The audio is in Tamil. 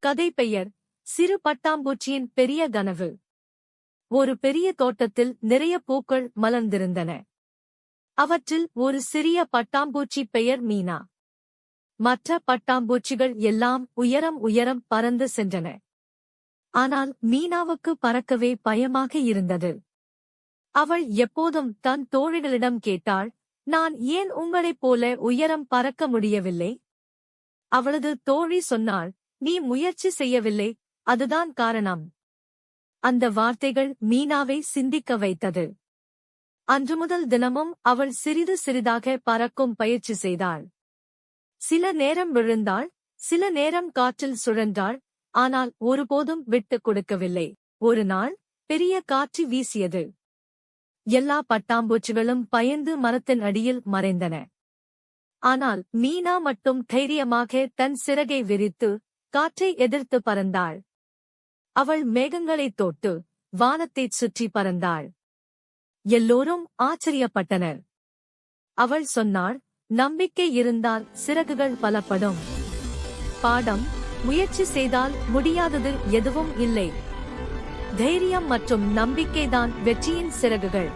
கதை பெயர் சிறு பட்டாம்பூச்சியின் பெரிய கனவு. ஒரு பெரிய தோட்டத்தில் நிறைய பூக்கள் மலர்ந்திருந்தன. அவற்றில் ஒரு சிறிய பட்டாம்பூச்சி பெயர் மீனா. மற்ற பட்டாம்பூச்சிகள் எல்லாம் உயரம் உயரம் பறந்து சென்றன. ஆனால் மீனாவுக்கு பறக்கவே பயமாக இருந்தது. அவள் எப்போதும் தன் தோழிகளிடம் கேட்டாள் நான் ஏன் உங்களைப் போல உயரம் பறக்க முடியவில்லை? அவளது தோழி சொன்னாள் நீ முயற்சி செய்யவில்லை அதுதான் காரணம் அந்த வார்த்தைகள் மீனாவை சிந்திக்க வைத்தது. அன்று முதல் தினமும் அவள் சிறிது சிறிதாக பறக்கும் பயிற்சி செய்தாள். சில நேரம் விழுந்தாள் சில நேரம் காற்றில் சுழன்றாள் ஆனால் ஒருபோதும் விட்டுக் கொடுக்கவில்லை. ஒரு நாள் பெரிய காற்று வீசியது. எல்லா பட்டாம்பூச்சிகளும் பயந்து மரத்தின் அடியில் மறைந்தன. ஆனால் மீனா மட்டும் தைரியமாக தன் சிறகை விரித்து காற்றை எதிர்த்து பறந்தாள். அவள் மேகங்களைத் தொட்டு வானத்தைச் சுற்றி பறந்தாள். எல்லோரும் ஆச்சரியப்பட்டனர். அவள் சொன்னாள் நம்பிக்கை இருந்தால் சிறகுகள் பலப்படும். பாடம் முயற்சி செய்தால் முடியாதது எதுவும் இல்லை. தைரியம் மற்றும் நம்பிக்கைதான் வெற்றியின் சிறகுகள்.